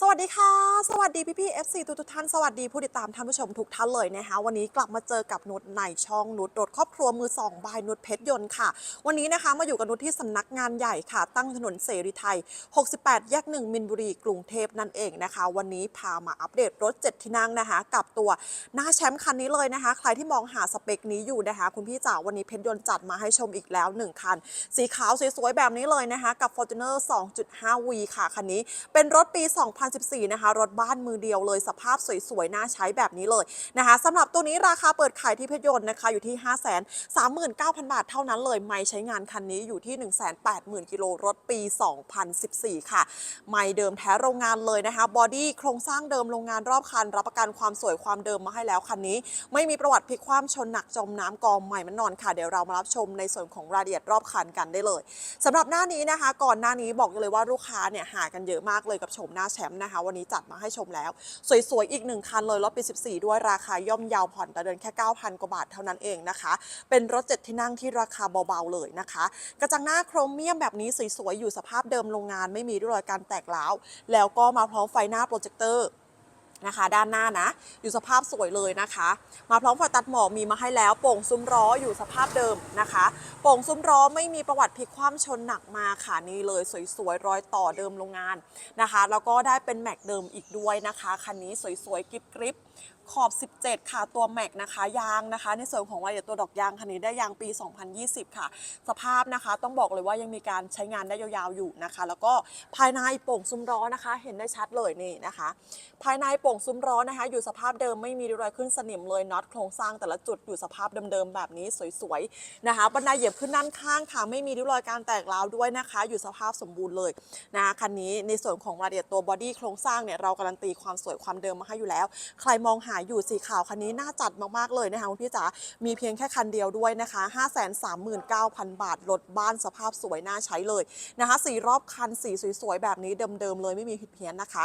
สวัสดีค่ะ สวัสดีพี่พี่ๆ FC ทุกทุกท่าน สวัสดีผู้ติดตามท่านผู้ชมทุกท่านเลยนะคะ วันนี้กลับมาเจอกับนุชในช่องนุชรถครอบครัวมือสองบายนุชเพชรยนต์ค่ะ วันนี้นะคะมาอยู่กับนุชที่สำนักงานใหญ่ค่ะ ตั้งถนนเสรีไทย 68 แยกหนึ่งมินบุรีกรุงเทพนั่นเองนะคะ วันนี้พามาอัปเดตรถ 7 ที่นั่งนะคะ กับตัวหน้าแชมป์คันนี้เลยนะคะ ใครที่มองหาสเปคนี้อยู่นะคะ คุณพี่จ๋าวันนี้เพชรยนต์จัดมาให้ชมอีกแล้วหนึ่งคันสีขาวสวยๆแบบนี้เลยนะคะ กับ Fortuner 2.5V ค่ะคันนี้เป็นรถปี 2 0 2014 นะคะ รถบ้านมือเดียวเลย สภาพสวยๆ น่าใช้แบบนี้เลยนะคะสำหรับตัวนี้ราคาเปิดขายที่เพชรยนต์นะคะอยู่ที่ 539,000 บาทเท่านั้นเลย ไม่ใช้งานคันนี้อยู่ที่ 180,000 กิโลรถปี 2014 ค่ะ ไม่เดิมแท้โรงงานเลยนะคะ บอดี้โครงสร้างเดิมโรงงานรอบคัน รับประกันความสวยความเดิมมาให้แล้วคันนี้ ไม่มีประวัติพลิกคว่ำชนหนักจมน้ำกองใหม่มันนอนค่ะ เดี๋ยวเรามารับชมในส่วนของรายละเอียดรอบคันกันได้เลยสำหรับหน้านี้นะคะ ก่อนหน้านี้บอกเลยว่าลูกค้าเนี่ยหากันเยอะมากเลยกับชมหน้าแชมป์นะคะ วันนี้จัดมาให้ชมแล้ว สวยๆ อีกหนึ่งคันเลยรถปี 14 ด้วยราคาย่อมเยาวผ่อนแต่เดินแค่ 9,000 กว่าบาทเท่านั้นเองนะคะ เป็นรถเจ็ดที่นั่งที่ราคาเบาๆ เลยนะคะ กระจังหน้าโครเมียมแบบนี้สวยๆ อยู่สภาพเดิมโรงงานไม่มีร่องรอยการแตกร้าวแล้วก็มาพร้อมไฟหน้าโปรเจคเตอร์ นะคะ ด้านหน้านะ อยู่สภาพสวยเลยนะคะ มาพร้อมฝาตัดหมอกมีมาให้แล้ว โป่งซุ้มล้ออยู่สภาพเดิมนะคะ โป่งซุ้มล้อไม่มีประวัติพลิกคว่ำชนหนักมาค่ะนี่เลยสวยๆรอยต่อเดิมโรงงานนะคะ แล้วก็ได้เป็นแม็กเดิมอีกด้วยนะคะคันนี้สวยๆกริบกริบขอบ 17 ค่ะ ตัวแม็กนะคะ ยางนะคะ ในส่วนของรายเอียดตัวดอกยางคันนี้ได้ยางปี 2020 ค่ะ สภาพนะคะ ต้องบอกเลยว่ายังมีการใช้งานได้ยาวๆอยู่นะคะ แล้วก็ภายในโป่งซุ้มล้อนะคะ เห็นได้ชัดเลยนี่นะคะ ภายในโป่งซุ้มล้อนะคะ อยู่สภาพเดิมไม่มีรอยขึ้นสนิมเลยน็อตโครงสร้างแต่ละจุดอยู่สภาพเดิมๆแบบนี้สวยๆนะคะบันไดเหยียบขึ้นด้านข้างค่ะ ไม่มีริ้วรอยการแตกร้าวด้วยนะคะ อยู่สภาพสมบูรณ์เลยนะคะคันนี้ในส่วนของรายละเอียดตัวบอดี้โครงสร้างเนี่ยเราการันตีความสวยความเดิมมาให้อยู่แล้ว ใครมองหาอยู่สีขาวคันนี้น่าจัดมากๆเลยนะคะคุณพี่จ๋า มีเพียงแค่คันเดียวด้วยนะคะ 539,000 บาทรถบ้านสภาพสวยน่าใช้เลยนะคะ สีรอบคันสีสวยๆ แบบนี้เดิมๆเลยไม่มีผิดเพี้ยนนะคะ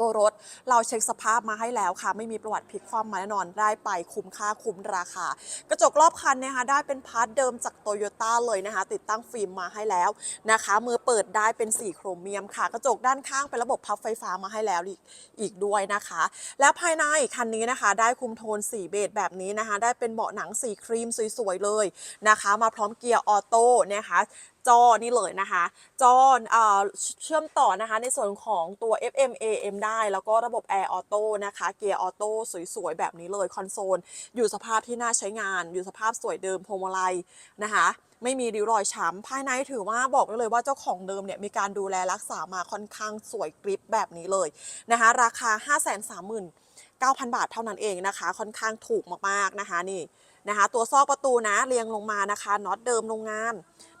ตัวรถเราเช็คสภาพมาให้แล้วค่ะ ไม่มีประวัติพลิกคว่ำมาแน่นอนได้ไปคุ้มค่าคุ้มราคา กระจกรอบคันเนะคะได้เป็นพาร์ทเดิมจากโตโยต้าเลยนะคะ ติดตั้งฟิล์มมาให้แล้วนะคะมือเปิดได้เป็นสีโครเมียมค่ะ กระจกด้านข้างเป็นระบบพับไฟฟ้ามาให้แล้วออีกด้วยนะคะ และภายในคันนี้นะคะ ได้คุมโทนสีเบจแบบนี้นะคะ ได้เป็นเบาะหนังสีครีมสวยๆเลยนะคะ มาพร้อมเกียร์ออโต้นะคะ จอนี่เลยนะคะจอเอ่อเชื่อมต่อนะคะในส่วนของตัว FM AM ได้ แล้วก็ระบบ Air Auto นะคะ เกียร์ออโต้สวยๆ แบบนี้เลยคอนโซล อยู่สภาพที่น่าใช้งาน อยู่สภาพสวยเดิมพวงมาลัยนะคะไม่มีริ้วรอยช้ำภายในถือว่าบอกได้เลยว่าเจ้าของเดิมเนี่ยมีการดูแลรักษามาค่อนข้างสวยกริบแบบนี้เลยนะคะ ราคา 5 3 0 0 0 0 9,000 บาทเท่านั้นเองนะคะ ค่อนข้างถูกมากๆนะคะนี่ นะคะ ตัวซอกประตูนะเรียงลงมานะคะน็อตเดิมโรงงาน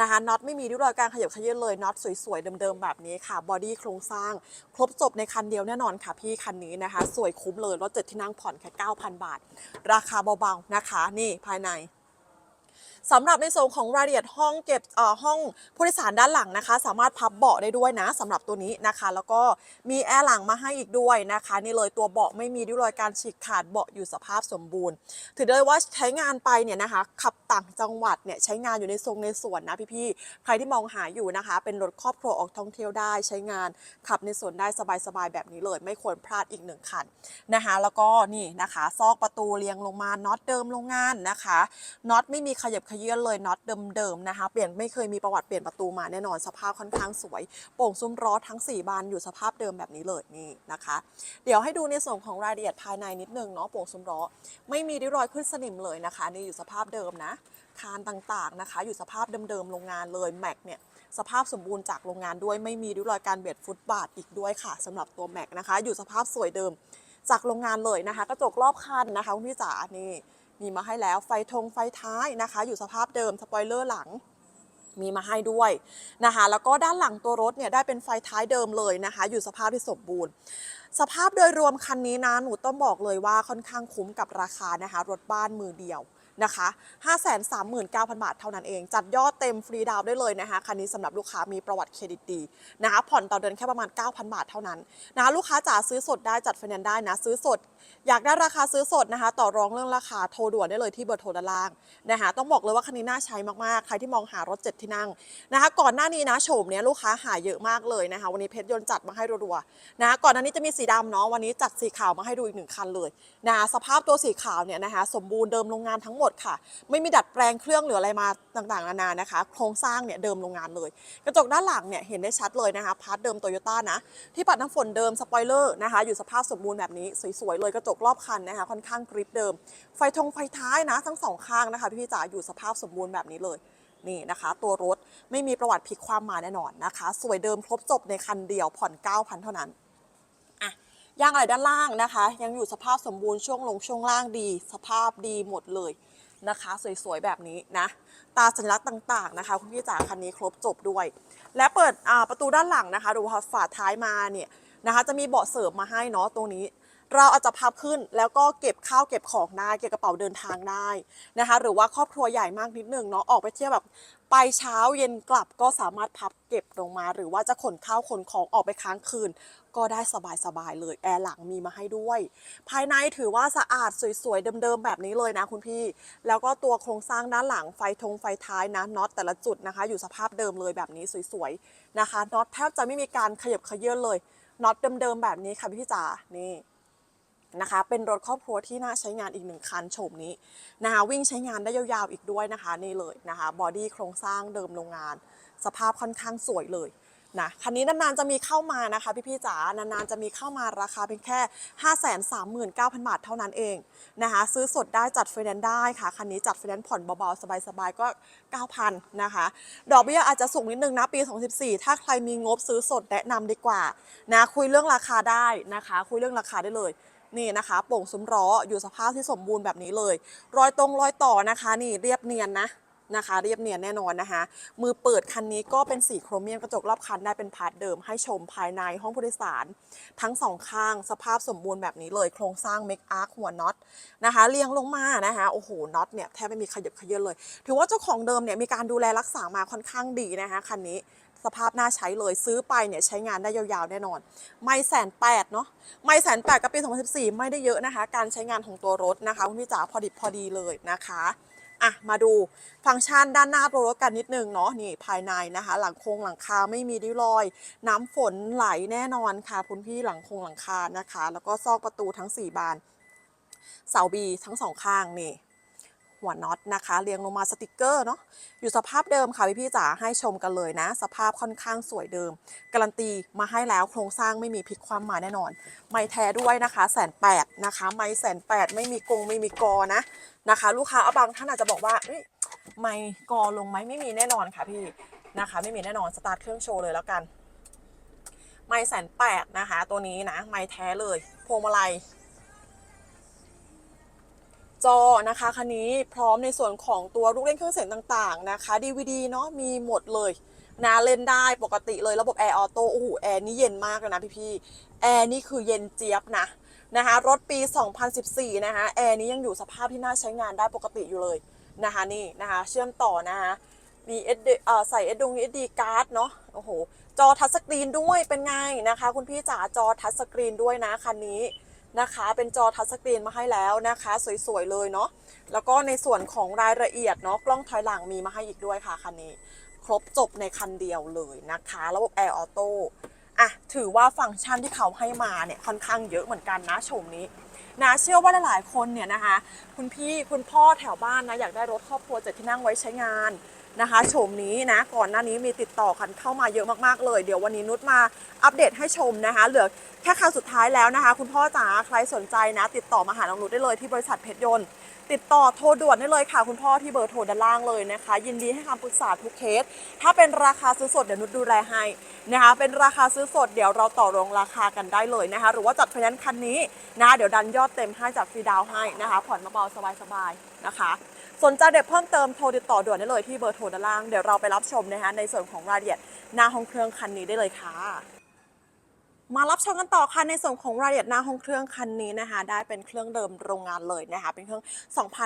นะคะน็อตไม่มีริ้วรอยการขยับขยื่นเลยน็อตสวยๆเดิมๆแบบนี้ค่ะบอดี้โครงสร้าง ครบจบในคันเดียวแน่นอนค่ะพี่คันนี้นะคะ สวยคุ้มเลยรถเจ็ดที่นั่งผ่อนแค่9,000 บาท ราคาเบาๆนะคะ นี่ภายใน สำหรับในส่วนของรายละเอียดห้องเก็บเอ่อห้องผู้โดยสารด้านหลังนะคะ สามารถพับเบาะได้ด้วยนะสำหรับตัวนี้นะคะ แล้วก็มีแอร์หลังมาให้อีกด้วยนะคะนี่เลยตัวเบาะไม่มีริ้วรอยการฉีกขาดเบาะอยู่สภาพสมบูรณ์ ถือได้ว่าใช้งานไปเนี่ยนะคะ ขับต่างจังหวัดเนี่ยใช้งานอยู่ในทรงในสวนนะพี่ๆใครที่มองหาอยู่นะคะ เป็นรถครอบครัวออกท่องเที่ยวได้ใช้งาน ขับในสวนได้สบายๆแบบนี้เลย ไม่ควรพลาดอีกหนึ่งคันนะคะ แล้วก็นี่นะคะ ซอกประตูเรียงลงมาน็อตเดิมโรงงานนะคะน็อตไม่มีขยับขยื่นเลยน็อตเดิมๆนะคะ เปลี่ยนไม่เคยมีประวัติเปลี่ยนประตูมาแน่นอนสภาพค่อนข้างสวย โป่งซุ้มล้อทั้ง 4 บานอยู่สภาพเดิมแบบนี้เลยนี่นะคะ เดี๋ยวให้ดูในส่วนของรายละเอียดภายในนิดนึงเนาะโป่งซุ้มล้อไม่มีริ้วรอยขึ้นสนิมเลยนะคะ นี่อยู่สภาพเดิมนะ คานต่างๆนะคะ อยู่สภาพเดิมๆโรงงานเลยแม็กเนี่ยสภาพสมบูรณ์จากโรงงานด้วยไม่มีริ้วรอยการเบียดฟุตบาทอีกด้วยค่ะสำหรับตัวแม็กนะคะ อยู่สภาพสวยเดิมจากโรงงานเลยนะคะ กระจกรอบคันนะคะคุณพี่จ๋านี่ มีมาให้แล้วไฟทงไฟท้ายนะคะ อยู่สภาพเดิมสปอยเลอร์หลังมีมาให้ด้วยนะคะ แล้วก็ด้านหลังตัวรถเนี่ยได้เป็นไฟท้ายเดิมเลยนะคะ อยู่สภาพที่สมบูรณ์ สภาพโดยรวมคันนี้นะหนูต้องบอกเลยว่าค่อนข้างคุ้มกับราคานะคะ รถบ้านมือเดียว นะคะ539,000 บาทเท่านั้นเอง จัดยอดเต็มฟรีดาวได้เลยนะคะคันนี้สำหรับลูกค้ามีประวัติเครดิตดีนะคะผ่อนต่อเดือนแค่ประมาณ 9,000 บาทเท่านั้นนะคะลูกค้าจ๋าซื้อสดได้จัดไฟแนนซ์ได้นะ ซื้อสด อยากได้ราคาซื้อสดนะคะ ต่อรองเรื่องราคาโทรด่วนได้เลยที่เบอร์โทรด้านล่างนะคะต้องบอกเลยว่าคันนี้น่าใช้มากๆ ใครที่มองหารถเจ็ดที่นั่งนะคะก่อนหน้านี้นะโฉมเนี้ยลูกค้าหาเยอะมากเลยนะคะวันนี้เพชรยนต์จัดมาให้รัวๆนะะก่อนหน้านี้จะมีสีดำเนาะวันนี้จัดสีขาวมาให้ดูอีกหนึ่งคันเลยนะะสภาพตัวสีขาวเนี่ยนะคะสมบูรณ์เดิมโรงงานทั้งหมดค่ะ ไม่มีดัดแปลงเครื่องหรืออะไรมาต่างๆนานานะคะ โครงสร้างเนี่ยเดิมโรงงานเลย กระจกด้านหลังเนี่ยเห็นได้ชัดเลยนะคะ พาร์ทเดิมโตโยต้านะ ที่ปัดน้ำฝนเดิมสปอยเลอร์นะคะ อยู่สภาพสมบูรณ์แบบนี้สวยๆเลยกระจกรอบคันนะคะ ค่อนข้างกริปเดิม ไฟทงไฟท้ายนะทั้งสองข้างนะคะพี่ๆจ๋าอยู่สภาพสมบูรณ์แบบนี้เลยนี่นะคะ ตัวรถไม่มีประวัติพลิกความมาแน่นอนนะคะ สวยเดิมครบจบในคันเดียวผ่อน 9,000 เท่านั้นอะยางอะไรด้านล่างนะคะ ยังอยู่สภาพสมบูรณ์ช่วงลงช่วงล่างดี สภาพดีหมดเลย นะคะ สวยๆแบบนี้นะ ตาสัญลักษณ์ต่างๆนะคะ คุณพี่จ๋าคันนี้ครบจบด้วย และเปิดประตูด้านหลังนะคะ ดูค่ะฝาท้ายมาเนี่ยนะคะ จะมีเบาะเสริมมาให้เนาะตรงนี้ เราอาจจะพับขึ้นแล้วก็เก็บข้าวเก็บของได้เก็บกระเป๋าเดินทางได้นะคะ หรือว่าครอบครัวใหญ่มากนิดนึงเนาะออกไปเที่ยวแบบไปเช้าเย็นกลับก็สามารถพับเก็บลงมา หรือว่าจะขนข้าวขนของออกไปค้างคืน ก็ได้สบายๆเลยแอร์หลังมีมาให้ด้วย ภายในถือว่าสะอาดสวยๆเดิมๆแบบนี้เลยนะคุณพี่ แล้วก็ตัวโครงสร้างด้านหลังไฟทงไฟท้ายนะน็อตแต่ละจุดนะคะ อยู่สภาพเดิมเลยแบบนี้สวยๆนะคะน็อตแทบจะไม่มีการขยับขยื้อนเลยน็อตเดิมๆแบบนี้ค่ะพี่จ๋านี่นะคะเป็นรถครอบครัวที่น่าใช้งานอีกหนึ่งคันโฉมนี้นะคะวิ่งใช้งานได้ยาวๆอีกด้วยนะคะนี่เลยนะคะบอดี้โครงสร้างเดิมโรงงาน สภาพค่อนข้างสวยเลย นะคันนี้นานๆจะมีเข้ามานะคะ พี่ๆจ๋านานๆจะมีเข้ามาราคาเป็นแค่ 539,000 บาทเท่านั้นเองนะคะซื้อสดได้จัดไฟแนนซ์ได้ค่ะ คันนี้จัดไฟแนนซ์ผ่อนเบาๆ สบายๆ ก็ 9,000นะคะ ดอกเบี้ยอาจจะสูงนิดนึงนะปี 2014 ถ้าใครมีงบซื้อสดแนะนำดีกว่านะคุยเรื่องราคาได้นะคะ คุยเรื่องราคาได้เลยนี่นะคะโป่งซุ้มล้ออยู่สภาพที่สมบูรณ์แบบนี้เลย รอยตรงรอยต่อนะคะ นี่เรียบเนียนนะ นะคะ เรียบเนียนแน่นอนนะคะ มือเปิดคันนี้ก็เป็นสีโครเมียมกระจกรอบคันได้เป็นพาร์ทเดิมให้ชมภายในห้องผู้โดยสาร ทั้งสองข้างสภาพสมบูรณ์แบบนี้เลยโครงสร้างเมคอาร์คหัวน็อตนะคะเรียงลงมานะคะโอ้โหน็อตเนี่ยแทบไม่มีขยับขยื้อนเลย ถือว่าเจ้าของเดิมเนี่ยมีการดูแลรักษามาค่อนข้างดีนะคะคันนี้สภาพน่าใช้เลยซื้อไปเนี่ยใช้งานได้ยาวๆแน่นอน ไม่แสนแปดเนาะไม่แสนแปดกับปี 2014 ไม่ได้เยอะนะคะ การใช้งานของตัวรถนะคะคุณพี่จ๋าพอดิบพอดีเลยนะคะ อะมาดูฟังก์ชันด้านหน้าตัวรถกันนิดนึงเนาะนี่ภายในนะคะ หลังโครงหลังคาไม่มีริ้วรอย น้ำฝนไหลแน่นอนค่ะคุณพี่หลังโครงหลังคานะคะ แล้วก็ซอกประตูทั้ง 4 บานเสาบีทั้งสองข้างนี่ หัวน็อตนะคะเรียงลงมาสติกเกอร์เนาะอยู่สภาพเดิมค่ะพี่พี่จ๋าให้ชมกันเลยนะ สภาพค่อนข้างสวยเดิม การันตีมาให้แล้วโครงสร้างไม่มีพลิกความมาแน่นอน ไม่แท้ด้วยนะคะแสนแปดนะคะไม่แสนแปดไม่มีกงไม่มีกอนะนะคะ ลูกค้าเอาบางท่านอาจจะบอกว่าไม่กอลงไหมไม่มีแน่นอนค่ะพี่นะคะไม่มีแน่นอนสตาร์ทเครื่องโชว์เลยแล้วกัน ไม่แสนแปดนะคะ ตัวนี้นะ ไม่แท้เลยพวงมาลัย จอนะคะคันนี้พร้อมในส่วนของตัวลูกเล่นเครื่องเสียงต่างๆนะคะ DVD เนาะมีหมดเลยนะเล่นได้ปกติเลยระบบแอร์ออโต้โอ้โหแอร์นี่เย็นมากเลยนะพี่ๆแอร์นี่คือเย็นเจี๊ยบนะนะคะรถปี 2014 นะคะแอร์นี้ยังอยู่สภาพที่น่าใช้งานได้ปกติอยู่เลยนะคะนี่นะคะเชื่อมต่อนะคะมีเอสเอ่อใส่เอสดงเอสดีการ์ดเนาะโอ้โหจอทัชสกรีนด้วยเป็นไงนะคะ คุณพี่จ๋าจอทัชสกรีนด้วยนะคันนี้ นะคะ เป็นจอทัชสกรีนมาให้แล้วนะคะ สวยๆเลยเนาะแล้วก็ในส่วนของรายละเอียดเนาะกล้องถอยหลังมีมาให้อีกด้วยค่ะคันนี้ ครบจบในคันเดียวเลยนะคะ ระบบแอร์ออโต้อะถือว่าฟังก์ชันที่เขาให้มาเนี่ยค่อนข้างเยอะเหมือนกันนะชมนี้นะเชื่อว่าหลายๆคนเนี่ยนะคะ คุณพี่คุณพ่อแถวบ้านนะอยากได้รถครอบครัวเจ็ดที่นั่งไว้ใช้งาน นะคะชมนี้นะก่อนหน้านี้มีติดต่อกันเข้ามาเยอะมากๆเลย เดี๋ยววันนี้นุชมาอัปเดตให้ชมนะคะ เหลือแค่ครั้งสุดท้ายแล้วนะคะ คุณพ่อจ๋าใครสนใจนะ ติดต่อมาหาน้องนุชได้เลยที่บริษัทเพชรยนต์ติดต่อโทรด่วนได้เลยค่ะ คุณพ่อที่เบอร์โทรด้านล่างเลยนะคะ ยินดีให้คำปรึกษาทุกเคส ถ้าเป็นราคาซื้อสดเดี๋ยวนุชดูแลให้นะคะเป็นราคาซื้อสดเดี๋ยวเราต่อรองราคากันได้เลยนะคะ หรือว่าจัดไฟแนนซ์คันนี้นะเดี๋ยวดันยอดเต็มให้จัดฟรีดาวให้นะคะผ่อนเบาๆสบายๆนะคะ สนใจเด็ดเพิ่มเติมโทรติดต่อด่วนได้เลยที่เบอร์โทรด้านล่างเดี๋ยวเราไปรับชมนะคะในส่วนของรายละเอียดหน้าห้องเครื่องคันนี้ได้เลยค่ะ มารับชมกันต่อค่ะในส่วนของรายละเอียดหน้าห้องเครื่องคันนี้นะคะ ได้เป็นเครื่องเดิมโรงงานเลยนะคะเป็นเครื่อง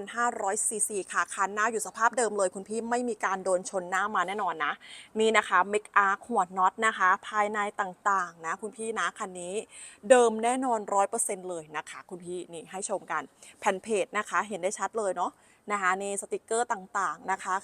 2,500 ซีซีค่ะคันหน้าอยู่สภาพเดิมเลยคุณพี่ไม่มีการโดนชนหน้ามาแน่นอนนะนี่นะคะมิกอาร์หัวน็อตนะคะ ภายในต่างๆนะคุณพี่นะคันนี้เดิมแน่นอน 100%เลยนะคะ คุณพี่นี่ให้ชมกันแผ่นเพจนะคะ เห็นได้ชัดเลยเนาะ นะคะนี่สติกเกอร์ต่างๆนะคะ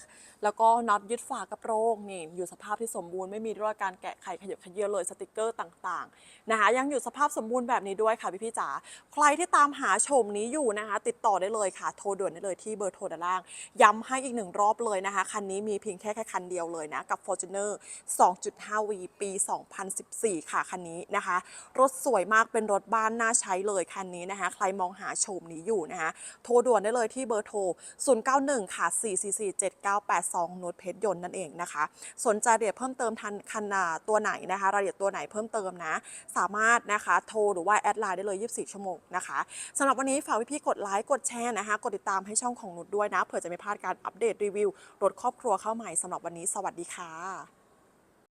แล้วก็น็อตยึดฝากระโปรงนี่อยู่สภาพที่สมบูรณ์ไม่มีร่องการแกะไขขยับขยื่นเลยสติกเกอร์ต่างๆนะคะยังอยู่สภาพสมบูรณ์แบบนี้ด้วยค่ะพี่พี่ๆจ๋าใครที่ตามหาชมนี้อยู่นะคะ ติดต่อได้เลยค่ะโทรด่วนได้เลยที่เบอร์โทรด้านล่าง ย้ำให้อีกหนึ่งรอบเลยนะคะ คันนี้มีเพียงแค่แค่คันเดียวเลยนะ กับ Fortuner 2.5V ปี 2014 ค่ะ คันนี้นะคะ รถสวยมากเป็นรถบ้านน่าใช้เลยคันนี้นะคะ ใครมองหาโฉมนี้อยู่นะคะ โทรด่วนได้เลยที่เบอร์โทร091 ค่ะ 444 7982 นุชเพชรยนต์นั่นเองนะคะ สนใจรายละเอียดเพิ่มเติมทันคันาตัวไหนนะคะรายละเอียดตัวไหนเพิ่มเติมนะ สามารถนะคะโทรหรือว่าแอดไลน์ได้เลย 24 ชั่วโมงนะคะสำหรับวันนี้ฝากพี่ๆกดไลค์กดแชร์นะคะ กดติดตามให้ช่องของนุชด้วยนะเผื่อจะไม่พลาดการอัปเดตรีวิวรถครอบครัวเข้าใหม่สำหรับวันนี้สวัสดีค่ะ